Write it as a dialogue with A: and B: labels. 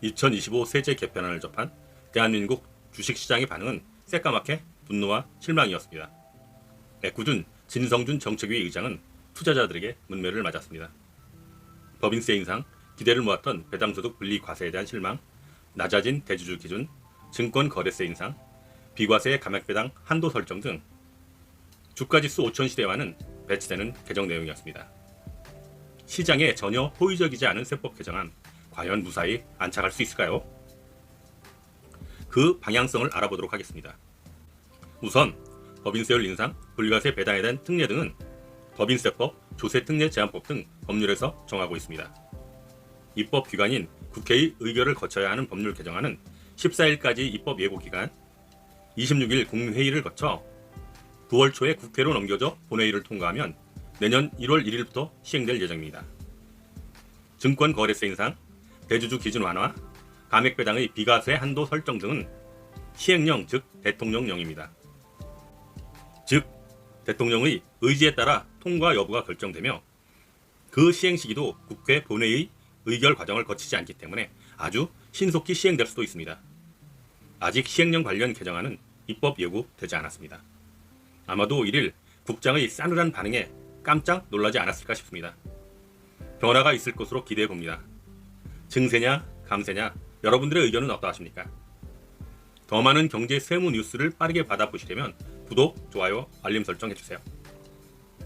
A: 2025 세제 개편안을 접한 대한민국 주식시장의 반응은 새까맣게 분노와 실망이었습니다. 애꿎은 진성준 정책위 의장은 투자자들에게 문매를 맞았습니다. 법인세 인상, 기대를 모았던 배당소득 분리 과세에 대한 실망, 낮아진 대주주 기준, 증권 거래세 인상, 비과세 감액 배당 한도 설정 등 주가지수 5천 시대와는 배치되는 개정 내용이었습니다. 시장에 전혀 호의적이지 않은 세법 개정안 과연 무사히 안착할 수 있을까요? 그 방향성을 알아보도록 하겠습니다. 우선 법인세율 인상, 불가세 배당에 대한 특례 등은 법인세법, 조세특례 제한법 등 법률에서 정하고 있습니다. 입법 기관인 국회의 의결을 거쳐야 하는 법률 개정안은 14일까지 입법 예고 기간, 26일 국회의를 거쳐 9월 초에 국회로 넘겨져 본회의를 통과하면 내년 1월 1일부터 시행될 예정입니다. 증권 거래세 인상, 대주주 기준 완화, 감액 배당의 비과세 한도 설정 등은 시행령 즉 대통령령입니다. 즉 대통령의 의지에 따라 통과 여부가 결정되며 그 시행 시기도 국회 본회의 의결 과정을 거치지 않기 때문에 아주 신속히 시행될 수도 있습니다. 아직 시행령 관련 개정안은 입법 예고되지 않았습니다. 아마도 1일 국장의 싸늘한 반응에 깜짝 놀라지 않았을까 싶습니다. 변화가 있을 것으로 기대해 봅니다. 증세냐 감세냐 여러분들의 의견은 어떠하십니까? 더 많은 경제 세무 뉴스를 빠르게 받아보시려면 구독, 좋아요, 알림 설정 해주세요.